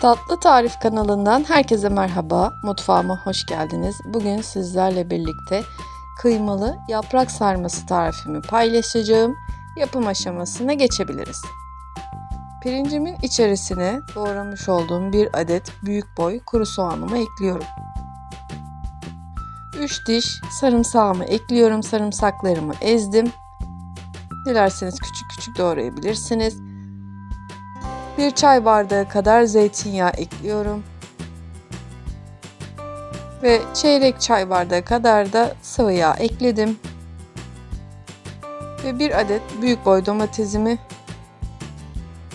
Tatlı Tarif kanalından herkese merhaba. Mutfağıma hoş geldiniz. Bugün sizlerle birlikte kıymalı yaprak sarması tarifimi paylaşacağım. Yapım aşamasına geçebiliriz. Pirincimin içerisine doğramış olduğum bir adet büyük boy kuru soğanımı ekliyorum. 3 diş sarımsağımı ekliyorum. Sarımsaklarımı ezdim. Dilerseniz küçük küçük doğrayabilirsiniz. Bir çay bardağı kadar zeytinyağı ekliyorum. Ve çeyrek çay bardağı kadar da sıvı yağ ekledim. Ve bir adet büyük boy domatesimi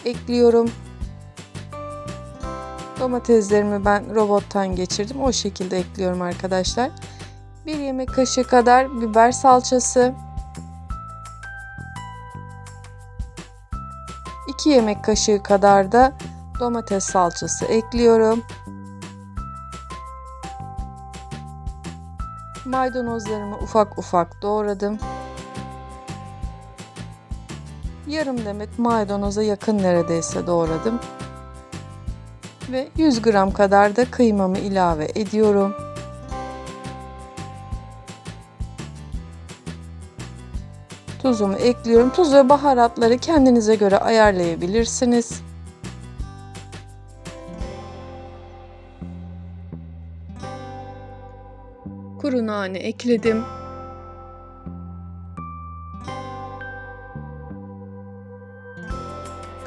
ekliyorum. Domateslerimi ben robottan geçirdim. O şekilde ekliyorum arkadaşlar. Bir yemek kaşığı kadar biber salçası. 2 yemek kaşığı kadar da domates salçası ekliyorum. Maydanozlarımı ufak ufak doğradım. Yarım demet maydanoza yakın neredeyse doğradım. Ve 100 gram kadar da kıymamı ilave ediyorum. Tuzumu ekliyorum. Tuz ve baharatları kendinize göre ayarlayabilirsiniz. Kuru nane ekledim.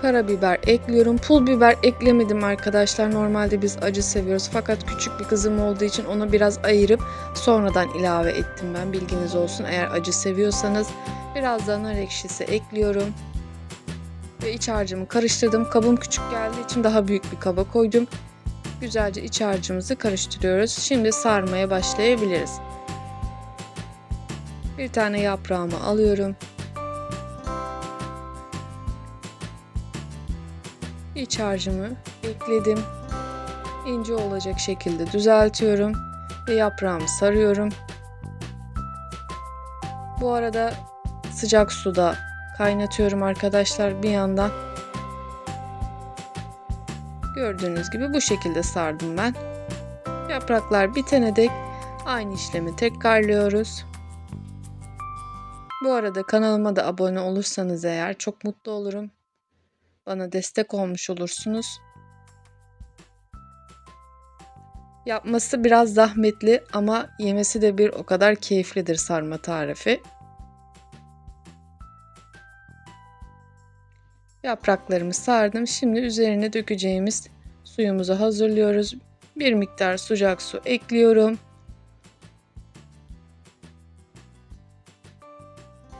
Karabiber ekliyorum. Pul biber eklemedim arkadaşlar. Normalde biz acı seviyoruz. Fakat küçük bir kızım olduğu için onu biraz ayırıp sonradan ilave ettim ben. Bilginiz olsun. Eğer acı seviyorsanız biraz da nar ekşisi ekliyorum. Ve iç harcımı karıştırdım. Kabım küçük geldiği için daha büyük bir kaba koydum. Güzelce iç harcımızı karıştırıyoruz. Şimdi sarmaya başlayabiliriz. Bir tane yaprağımı alıyorum. İç harcımı ekledim. İnce olacak şekilde düzeltiyorum ve yaprağımı sarıyorum. Bu arada sıcak suda kaynatıyorum arkadaşlar bir yandan. Gördüğünüz gibi bu şekilde sardım ben. Yapraklar bitene dek aynı işlemi tekrarlıyoruz. Bu arada kanalıma da abone olursanız eğer çok mutlu olurum. Bana destek olmuş olursunuz. Yapması biraz zahmetli ama yemesi de bir o kadar keyiflidir sarma tarifi. Yapraklarımı sardım. Şimdi üzerine dökeceğimiz suyumuzu hazırlıyoruz. Bir miktar sıcak su ekliyorum.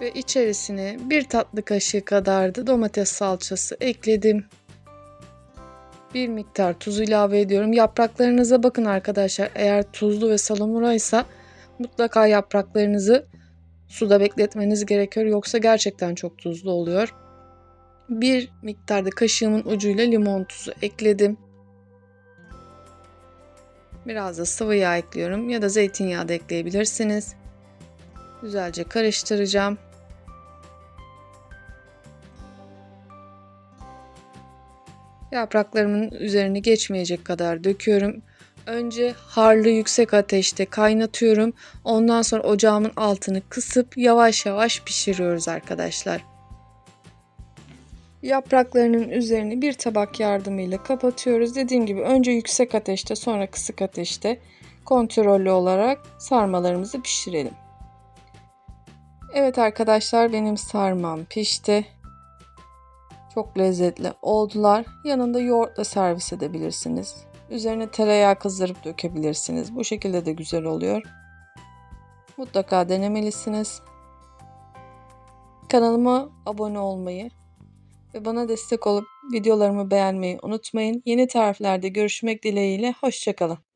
Ve içerisine bir tatlı kaşığı kadar da domates salçası ekledim. Bir miktar tuz ilave ediyorum. Yapraklarınıza bakın arkadaşlar. Eğer tuzlu ve salamuraysa mutlaka yapraklarınızı suda bekletmeniz gerekiyor. Yoksa gerçekten çok tuzlu oluyor. Bir miktarda kaşığımın ucuyla limon tuzu ekledim. Biraz da sıvı yağ ekliyorum ya da zeytinyağı da ekleyebilirsiniz. Güzelce karıştıracağım. Yapraklarımın üzerine geçmeyecek kadar döküyorum. Önce harlı yüksek ateşte kaynatıyorum. Ondan sonra ocağımın altını kısıp yavaş yavaş pişiriyoruz arkadaşlar. Yapraklarının üzerini bir tabak yardımıyla kapatıyoruz. Dediğim gibi önce yüksek ateşte sonra kısık ateşte kontrollü olarak sarmalarımızı pişirelim. Evet arkadaşlar benim sarmam pişti. Çok lezzetli oldular. Yanında yoğurtla servis edebilirsiniz. Üzerine tereyağı kızdırıp dökebilirsiniz. Bu şekilde de güzel oluyor. Mutlaka denemelisiniz. Kanalıma abone olmayı ve bana destek olup videolarımı beğenmeyi unutmayın. Yeni tariflerde görüşmek dileğiyle. Hoşçakalın.